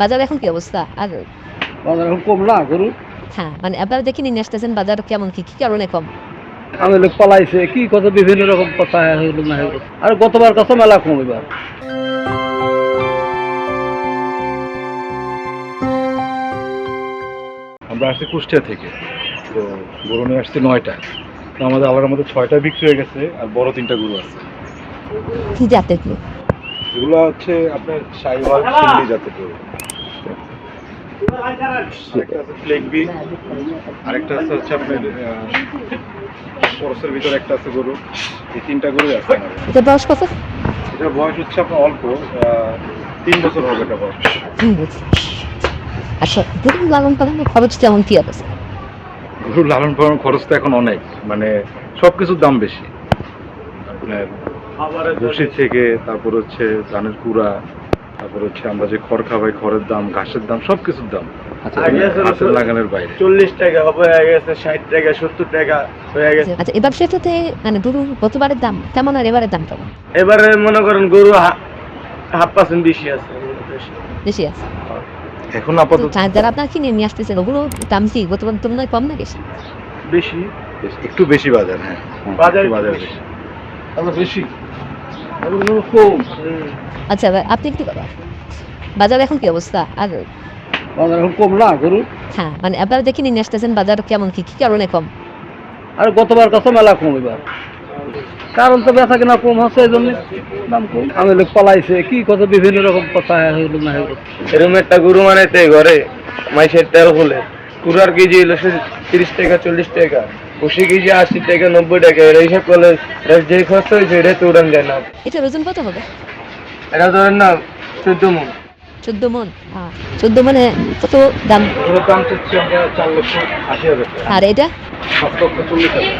বাজার এখন কি অবস্থা? আর বাজার এখন কম না গরু? হ্যাঁ মানে আপনারা দেখে নিয়ে আসতেছেন বাজার কেমন? কি কি কারণে কম? আমি লোক পালাইছে কি কথা বিভিন্ন রকম কথা হইল না হইল আর গতবার কাছে মেলা কম এবার। আমরা আসছি কুষ্টিয়া থেকে। তো গরু নিয়ে আসছি নয়টা। তো আমাদের আলার মধ্যে ছয়টা বিক্রি হয়ে গেছে আর বড় তিনটা গরু আছে। কি জাতের কি এগুলো হচ্ছে আপনার সাইওয়াল সিন্ধি জাতের গরু। আরেকটা আছে ফ্লেগবি আরেকটা আছে হচ্ছে আপনার পরশের ভিতরে একটা আছে গরু। এই তিনটা গরু আছে এটা বয়স কত? এটার বয়স হচ্ছে আপনার অল্প তিন বছর হবে এটা বয়স। আচ্ছা গরু লালন পালনের খরচ কেমন কি আছে? গরুর লালন পালন খরচ তো এখন অনেক মানে সব কিছুর দাম বেশি। আপনার ভুসি থেকে তারপর হচ্ছে ধানের কুড়া তারপর হচ্ছে আমরা যে খড় খাবাই খড়ের দাম ঘাসের দাম সব কিছুর দাম। আচ্ছা হাতের লাগানোর বাইরে। চল্লিশ টাকা হবে হয়ে গেছে ষাট টাকা সত্তর টাকা হয়ে গেছে। আচ্ছা এবার সেটাতে মানে গরু গতবারের দাম কেমন আর এবারের দাম কেমন? এবারে মনে করেন গরু হাফ পার্সেন্ট বেশি আছে বেশি। আছে? এখন আপাতত যারা আপনার কিনে নিয়ে আসতেছেন ওগুলো দাম কি গতবার তুলনায় কম না বেশি? বেশি। একটু বেশি বাজার হ্যাঁ। বাজার বাজার বেশি। বেশি। আচ্ছা আপনি কি বাজার এখন কি অবস্থা? আর বাজার এখন কম না গরু হ্যাঁ মানে আপনারা দেখে নিয়ে আসতেছেন বাজার কেমন কি কি কারণে কম? আর গতবার কাছে মেলা কম এবার। কারণ তো বেচা কিনা কম হচ্ছে এই জন্য দাম কম। আমি লোক পালাইছে কি কথা বিভিন্ন রকম কথা হইল না হইল এরকম। একটা গরু মানে ঘরে মাইসের তেল হলে কুড়ার কেজি হলো তিরিশ টাকা চল্লিশ টাকা। বসে কেজি আশি টাকা নব্বই টাকা এর হিসাব করলে যে খরচ হয়েছে এটা তো উড়ান যায় না। এটার ওজন কত হবে? এটা ধরেন না চোদ্দ মন। চোদ্দ মন? চোদ্দ মানে কত দাম? দাম চার লক্ষ আশি হাজার আর এটা? সাত লক্ষ চল্লিশ হাজার।